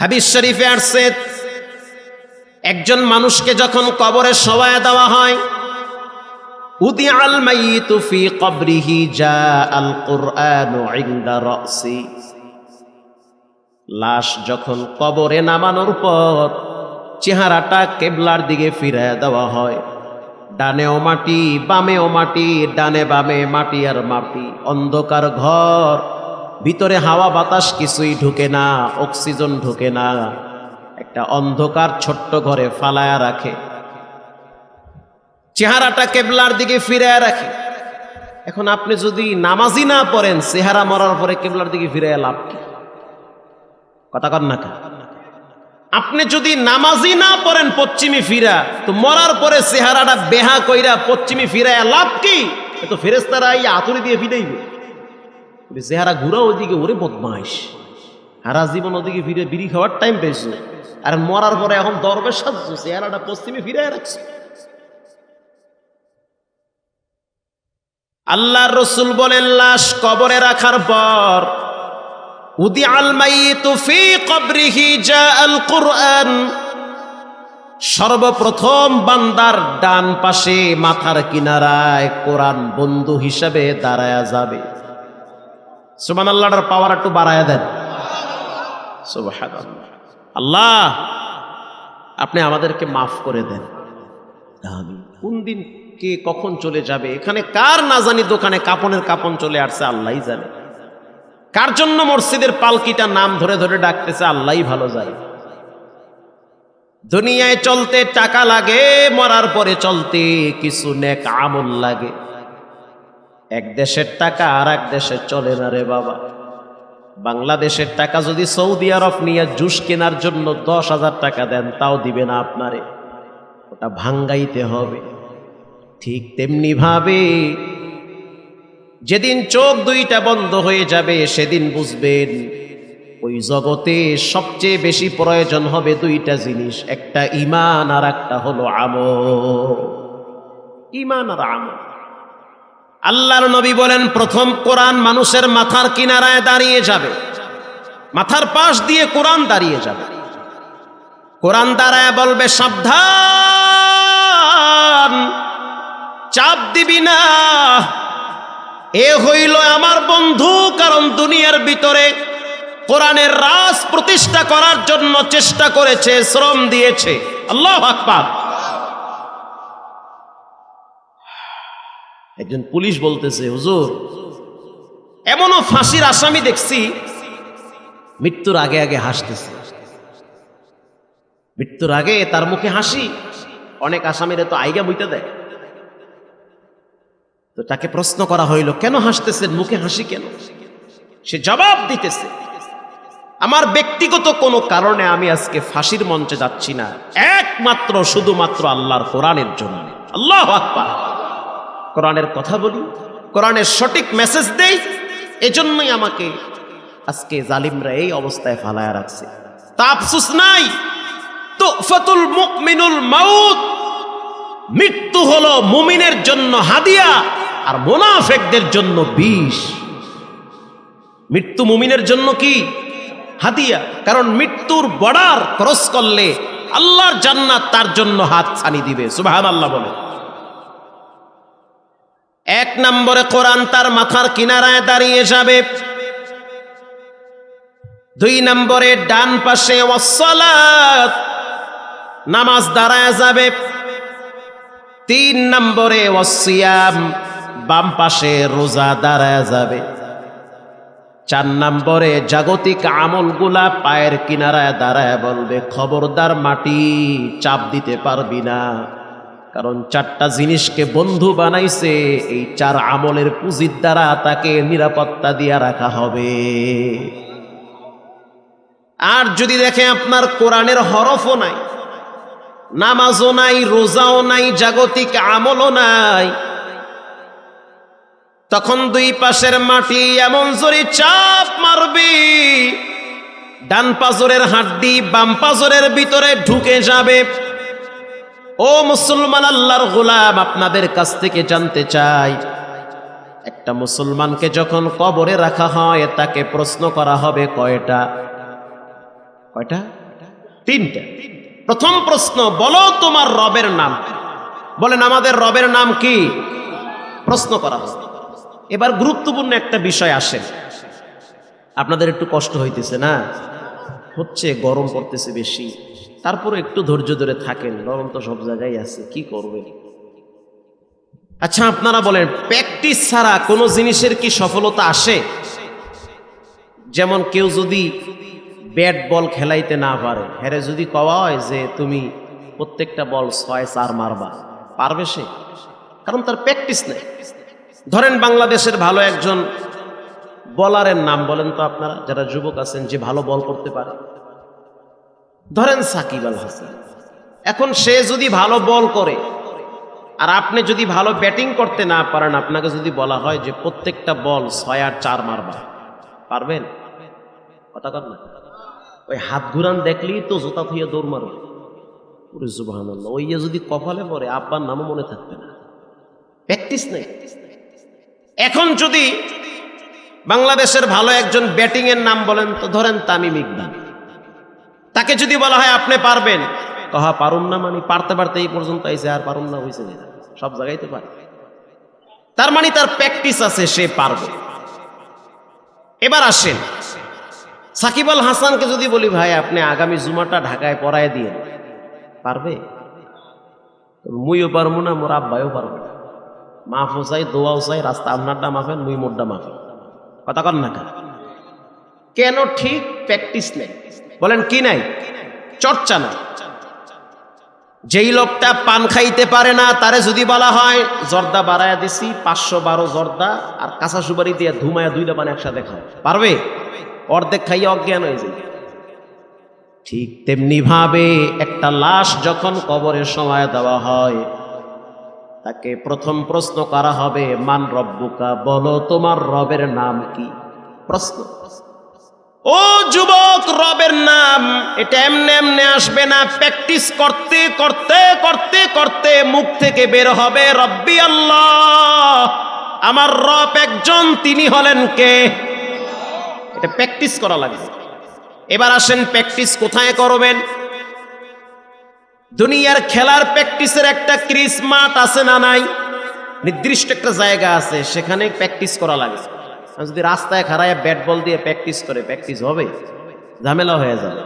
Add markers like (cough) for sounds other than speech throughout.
হাদিস শরীফে আসছে, একজন মানুষকে যখন কবরে সবাই দেওয়া হয় উদি আল মাইয়িতু ফি কবরিহি জা আল লাশ যখন কবরে নামানোর পর চেহারাটা কেবলার দিকে ফিরায় দেওয়া হয়। ডানেও মাটি, বামেও মাটি, ডানে বামে মাটি আর মাটি, অন্ধকার ঘর। ভিতরে হাওয়া বাতাস কিছুই ঢুকে না, অক্সিজেন ঢুকে না। একটা অন্ধকার ছোট্ট ঘরে ফালায়া রাখে। চেহারাটা কেবলার দিকে ফিরে রাখে। এখন আপনি যদি নামাজি না পড়েন, চেহারা মরার পরে কেবলার দিকে ফিরে লাভ কি? কথা কর না? আপনি যদি নামাজি না পড়েন, পশ্চিমী ফিরা, তো মরার পরে চেহারাটা বেহা কইরা পশ্চিমী ফিরায় লাভ কি? তো ফেরেস্তারা এই আতুরি দিয়ে ফিরাইবে। চেহারা ঘুরা ওদিকে, ওরে বদমাইশ। হারা জীবন ওদিকে ফিরে বিড়ি খাওয়ার টাইম পেয়েছ। আর মরার পরে এখন দরবে সাজছ, চেহারাটা পশ্চিমে ফিরে রাখছো। আল্লাহর রসুল বলেন, লাশ কবরে রাখার পর উদি আল মাইয়িতু ফি কবরিহি জা আল কুরআন। সর্বপ্রথম বান্দার ডান পাশে মাথার কিনারায় কোরআন বন্ধু হিসাবে দাঁড়ায়া যাবে। সুমান আল্লাহর পাওয়ার একটু বাড়ায় দেন। আল্লাহ, আপনি আমাদেরকে মাফ করে দেন। কোন দিন কে কখন চলে যাবে? এখানে কার না জানি দোকানে কাপনের কাপন চলে আসছে, আল্লাহই জানে। কার জন্য মসজিদের পালকিটা নাম ধরে ধরে ডাকতেছে, আল্লাহই ভালো জানে। দুনিয়ায় চলতে টাকা লাগে, মরার পরে চলতে কিছু নেক আমল লাগে। এক দেশের টাকা আর এক দেশে চলে না রে বাবা। বাংলাদেশের টাকা যদি সৌদি আরব নিয়ে জুস কেনার জন্য দশ হাজার টাকা দেন, তাও দিবে না আপনারে। ওটা ভাঙ্গাইতে হবে। ঠিক তেমনি ভাবে যেদিন চোখ দুইটা বন্ধ হয়ে যাবে, সেদিন বুঝবেন ওই জগতে সবচেয়ে বেশি প্রয়োজন হবে দুইটা জিনিস, একটা ইমান আর একটা হলো আমল। ইমান আর আমল। আল্লাহর নবী বলেন, প্রথম কোরআন মানুষের মাথার কিনারায় দাঁড়িয়ে যাবে। মাথার পাশ দিয়ে কোরআন দাঁড়িয়ে যাবে। কোরআন দাঁড়ায় বলবে, সাবধান, চাপ দিবি না। এ হইল আমার বন্ধু, কারণ দুনিয়ার ভিতরে কোরআনের রাজ প্রতিষ্ঠা করার জন্য চেষ্টা করেছে, শ্রম দিয়েছে। আল্লাহ আকবার। একজন পুলিশ বলতেছে, হুজুর, এমনও ফাঁসির আসামি দেখছি, মৃত্যুর আগে আগে হাসতেছে। মৃত্যুর আগে তার মুখে হাসি, অনেক আসামিরা তো আইগা বইতে দেয়। তো তাকে প্রশ্ন করা হইল, কেন হাসতেছেন? মুখে হাসি কেন? সে জবাব দিতেছে, আমার ব্যক্তিগত কোনো কারণে আমি আজকে ফাঁসির মঞ্চে যাচ্ছি না, একমাত্র শুধুমাত্র আল্লাহর কোরআনের জন্য। আল্লাহ আকবার। কোরআনের কথা বলি, কোরআনের সঠিক মেসেজ দেই, এজন্যই আমাকে আজকে জালিমরা এই অবস্থায় ফালায়া রাখছে। তা আফসুস নাই। তো ফতুল মুকমিনুল মাউত, মৃত্যু হলো মুমিনের জন্য হাদিয়া আর মোনাফেকদের জন্য বিষ। মৃত্যু মুমিনের জন্য কি? হাদিয়া। কারণ মৃত্যুর বর্ডার ক্রস করলে আল্লাহর জান্নাত তার জন্য হাত ছানি দিবে। সুবাহান আল্লাহ বলে। এক নম্বরে কোরআন তার মাথার কিনারায় দাঁড়িয়ে যাবে। দুই নম্বরে ডান পাশে ওয়াসসালাত নামাজ দাঁড়ায় যাবে। তিন নম্বরে ওয়াসিয়াম বাম পাশে রোজা দাঁড়ায় যাবে। চার নম্বরে জাগতিক আমলগুলা পায়ের কিনারায় দাঁড়ায় বলবে, খবরদার মাটি চাপ দিতে পারবি না। কারণ চারটা জিনিসকে বন্ধু বানাইছে, এই চার আমলের পুঁজির দ্বারা তাকে নিরাপত্তা দিয়া রাখা হবে। আর যদি দেখে আপনার কোরআনের হরফও নাই, নামাজও নাই, রোজাও নাই, জাগতিক আমলও নাই, তখন দুই পাশের মাটি এমন জোরে চাপ মারবি, ডান পাজরের হাড্ডি বাম পাজরের ভিতরে ঢুকে যাবে। ও মুসলমান, আল্লাহর গোলাম আপনাদের কাছ থেকে জানতে চাই। একটা মুসলমানকে যখন কবরে রাখা হয়, তাকে প্রশ্ন করা হবে কয়টা? কয়টা? তিনটা। প্রথম প্রশ্ন, বলো তোমার রবের নাম। বলেন, আমাদের রবের নাম কি? প্রশ্ন করা হবে। এবার গুরুত্বপূর্ণ একটা বিষয় আসে। আপনাদের একটু কষ্ট হইতেছে না? হচ্ছে গরম পড়তেছে বেশি। তারপরে একটু ধৈর্য ধরে থাকেন গরম তো সব জায়গায় আছে, কি করবেন? আচ্ছা আপনারা বলেন, প্র্যাকটিস ছাড়া কোনো জিনিসের কি সফলতা আসে? যেমন কেউ যদি ব্যাট বল খেলাইতে না পারে, হ্যারে যদি কওয়া হয় যে তুমি প্রত্যেকটা বল ছয়, চার মারবা, পারবে সে? কারণ তার প্র্যাকটিস নেই। ধরেন বাংলাদেশের ভালো একজন বলারের নাম বলেন তো আপনারা, যারা যুবক আছেন যে ভালো বল করতে পারে। ধরেন সাকিব আল হাসান। এখন সে যদি ভালো বল করে, আর আপনি যদি ভালো ব্যাটিং করতে না পারেন, আপনাকে যদি বলা হয় যে প্রত্যেকটা বল ছয় আর চার মারবা পারবেন? কথা কর না। ওই হাত ঘুরান দেখলেই তো জোতা থুয়ে দৌড় মারবে ওই যদি কপালে পড়ে, আব্বার নামও মনে থাকবে না। প্র্যাকটিস নেই। এখন যদি বাংলাদেশের ভালো একজন ব্যাটিং এর নাম বলেন, তো ধরেন তামিম ইকবাল। তাকে যদি বলা হয় আপনি পারবেন, কহা পারুন না মানে পারতে পারতে এই পর্যন্ত আইসে আর পারুন না হয়েছে সব জায়গায় তো পারে। তার মানে তার প্র্যাকটিস আছে, সে পারবে। এবার আসেন, সাকিব আল হাসানকে যদি বলি, ভাই, আপনি আগামী জুমাটা ঢাকায় পড়ায় দিয়ে পারবে? মুইও পারব না, মোর আব্বাইও পারব না। মাফও চাই, দোয়াও চাই, রাস্তা আপনারটা মাফেন মুই মোরটা মাফেন কথা কন না কেন ঠিক প্র্যাকটিস নেই? বলেন, কি নাই? চর্চা নাই। যেই লোকটা পান খাইতে পারে না, তারে যদি বলা হয়, জর্দা বাড়ায় দিছি, পাঁচশো বারো জর্দা, আর কাঁচা সুপারি দিয়ে ধুমায়া দুইটা পান একসাথে খাও পারবে? অর্ধেক খাইয়ে অজ্ঞান হয়ে যায় ঠিক তেমনি ভাবে একটা লাশ যখন কবরের সময় দেওয়া হয়, তাকে প্রথম প্রশ্ন করা হবে, মান রব্বুকা? বলো, তোমার রবের নাম কি? প্রশ্ন। ও যুবক রবের নাম। এটা এমনি এমনি আসবে না। প্র্যাকটিস করতে করতে করতে করতে মুখ থেকে বের হবে রব্বি আল্লাহ। আমার রব একজন, তিনি হলেন কে? এটা প্র্যাকটিস করা লাগবে এবার আসেন প্র্যাকটিস কোথায় করবেন? দুনিয়ার খেলার প্র্যাকটিসের একটা ক্রিস মাঠ আছে না নাই? নির্দিষ্ট একটা জায়গা আছে সেখানে প্র্যাকটিস করা লাগে। যদি রাস্তায় খাড়ায় ব্যাট বল দিয়ে প্র্যাকটিস করে, প্র্যাকটিস হবে? ঝামেলা হয়ে যাবে।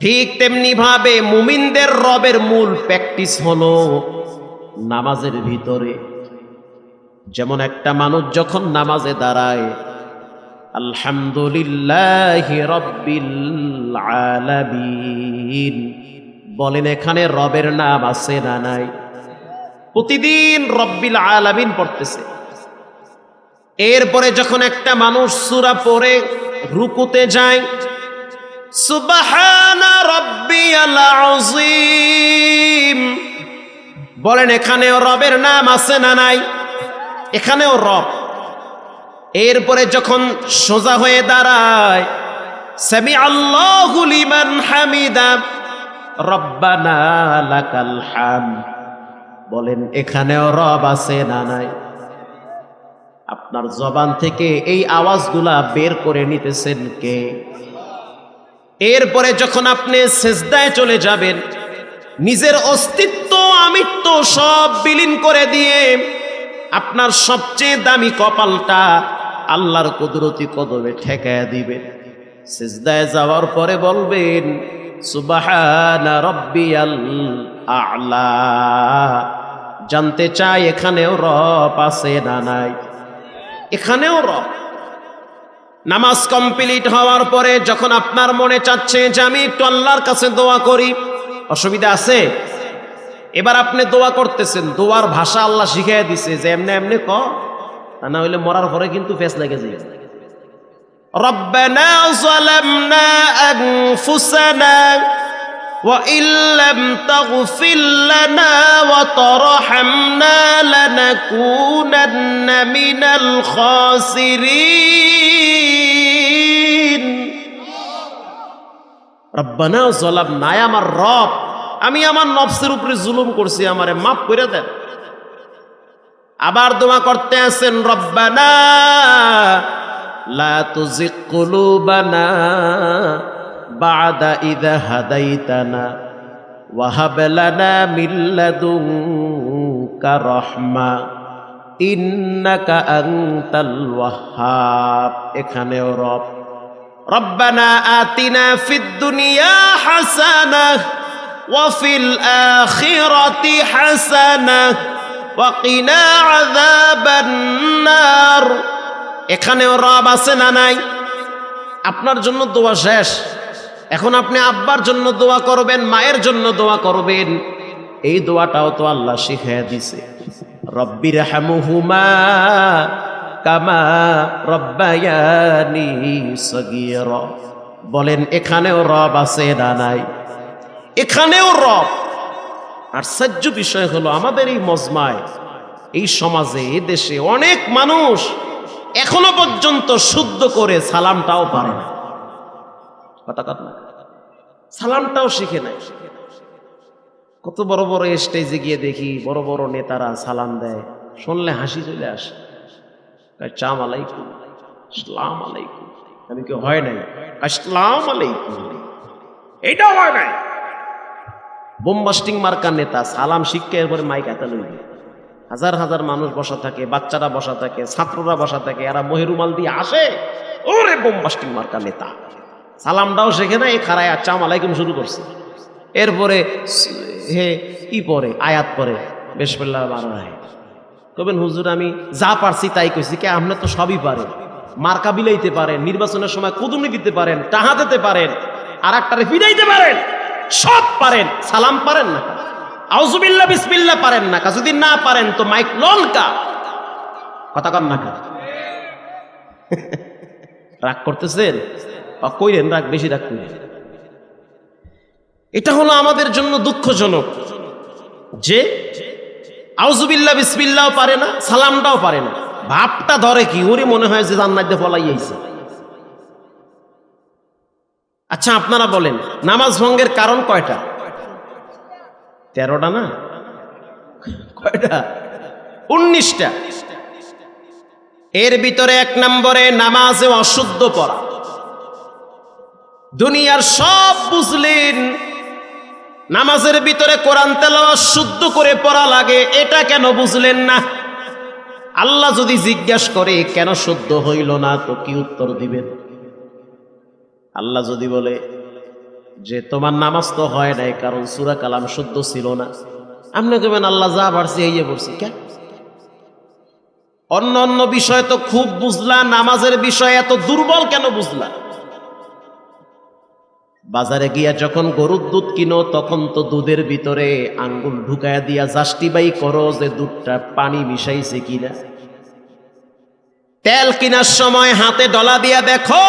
ঠিক তেমনি ভাবে মুমিনদের রবের মূল প্র্যাকটিস হলো নামাজের ভিতরে। যেমন একটা মানুষ যখন নামাজে দাঁড়ায়, আলহামদুলিল্লাহ রব্বিল আলামিন। বলেন, এখানে রবের নাম আছে না নাই? প্রতিদিন রব্বিল আলামিন পড়তেছে। এরপরে যখন একটা মানুষ সুরা পড়ে রুকুতে যায় সুবহানা রব্বিয়াল আযীম। বলেন, এখানেও রবের নাম আছে না নাই? এখানেও রব। এরপরে যখন সোজা হয়ে দাঁড়ায় সামি আল্লাহু হামিদা, রব্বানা লাকাল হামদ। বলেন, এখানেও রব আছে না নাই? আপনার জবান থেকে এই আওয়াজগুলা বের করে নিতেছেন কে? এরপরে যখন আপনি সেজদায় চলে যাবেন, নিজের অস্তিত্ব, আমিত্ব সব বিলীন করে দিয়ে আপনার সবচেয়ে দামি কপালটা আল্লাহর কুদরতি কদমে ঠেকায় দিবেন। সেজদায় যাওয়ার পরে বলবেন, সুবাহানা রব্বিয়াল আ'লা। জানতে চাই এখানেও রব আছে না নাই। এখানেও রব নামাজ কমপ্লিট হওয়ার পরে যখন আপনার মনে চাচ্ছে যে আমি একটু আল্লাহর কাছে দোয়া করি অসুবিধা আছে এবার আপনি দোয়া করতেছেন দোয়ার ভাষা আল্লাহ শিখিয়ে দিছে যে এমনি এমনি ক তা না হইলে মরার পরে কিন্তু ফেস লেগে যায় ربنا ظلمنا أنفسنا وإن لم تغفر لنا وترحمنا لنكونن من الخاسرين রব্বানা জলাব নাই আমার রব আমি আমার নফসের উপরে জুলুম করছি আমারে মাফ করে দেন আবার দোয়া করতে আছেন রব্বানা লা তুজিগ কুলুবানা بعد إذا هديتنا وهب لنا من لدنك رحمة إنك أنت الوهاب এখানেও রব ربنا آتنا في الدنيا حسنة وفي الآخرة حسنة وقنا عذاب النار এখানেও রব আছে না নাই আপনার জন্য দোয়া শেষ এখন আপনি আব্বার জন্য দোয়া করবেন, মায়ের জন্য দোয়া করবেন। এই দোয়াটাও তো আল্লাহ শিখাইয়া দিছে রব্বির হামুহুমা কামা রব্বায়ানি সগীর। বলেন, এখানেও রব আছে না নাই? এখানেও রব। আশ্চর্য বিষয় হলো আমাদের এই মজমায়, এই সমাজে, এই দেশে অনেক মানুষ এখনও পর্যন্ত শুদ্ধ করে সালামটাও পারে না। কথা না? সালামটাও শিখে নাই। কত বড় বড় স্টেজে গিয়ে দেখি বড় বড় নেতারা সালাম দেয়। শুনলে হাসি চলে আসে। চাম আলাইকুম। আসসালাম আলাইকুম। আমি কি হয় নাই। আসসালাম আলাইকুম। এইটাও হয় নাই। বোমবাস্টিং মার্কার নেতা সালাম শিখকে এরপরে মাইক হাতে লইবে। হাজার হাজার মানুষ বসা থাকে, বাচ্চারা বসা থাকে, ছাত্ররা বসা থাকে, এরা মহিরুমাল দিয়ে আসে। ওরে বোমবাস্টিং মার্কার নেতা। সালামটাও শেখে না এই খারায় চাম আলাইকুম শুরু করছে। এরপরে হে, ই পরে, আয়াত পরে বেশ পেল্লা বারো রায় কবেন হুজুর, আমি যা পারছি তাই কইছি, কে আপনি তো সবই পারেন মার্কা বিলাইতে পারেন, নির্বাচনের সময় কুদুনি দিতে পারেন, টাহা দিতে পারেন আর একটারে ফিরাইতে পারেন, সব পারেন, সালাম পারেন না। আউজুবিল্লা বিসমিল্লা পারেন না কা, যদি না পারেন তো মাইক লন কা। কথা কন না কা (laughs) রাগ করতেছেন? বা কইরেন রাগ, বেশি রাগ কইরেন এটা হলো আমাদের জন্য দুঃখজনক যে আউজুবিল্লা বিসমিল্লাও পারে না, সালামটাও পারে না। ভাবটা ধরে কি? ওরে মনে হয় যে জান্নাত ফলাই আইছে। আচ্ছা আপনারা বলেন, নামাজ ভঙ্গের কারণ কয়টা? তেরোটা না? কয়টা? উনিশটা। এর ভিতরে এক নম্বরে নামাজে অশুদ্ধ পড়া। দুনিয়ার সব বুঝলেন। নামাজের ভিতরে কোরআন তেলাওয়াত শুদ্ধ করে পড়া লাগে, এটা কেন বুঝলেন না? আল্লাহ যদি জিজ্ঞাস করে, কেন শুদ্ধ হইল না, তো কি উত্তর দিবেন? আল্লাহ যদি বলে, যে তোমার নামাজ তো হয় নাই, কারণ সুরা কালাম শুদ্ধ ছিল না। আপনি কেবেন আল্লাহ যা পারছি, এই পড়ছি কে অন্য অন্য বিষয় তো খুব বুঝলা, নামাজের বিষয় এত দুর্বল কেন বুঝলা? বাজারে গিয়া যখন গরুর দুধ কিনো, তখন তো দুধের ভিতরে আঙ্গুল ঢুকায়া দিয়া জাস্টিবাই করো যে দুধটা পানি মিশাইছে কিনা? তেল কিনার সময় হাতে ডলা দিয়া দেখো,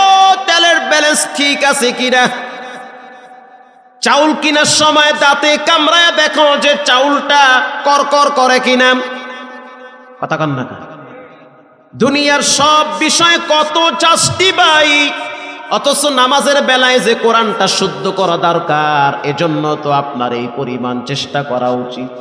তেলের ব্যালেন্স ঠিক আছে কিনা? চাউল কিনার সময় দাঁতে কামড়ায় দেখো যে চাউলটা করকর করে কিনা? কথা কান্না দুনিয়ার সব বিষয় কত জাস্টিবাই অথচ নামাজের বেলায় যে কোরআনটা শুদ্ধ করা দরকার, এজন্য তো আপনার এই পরিমাণ চেষ্টা করা উচিত।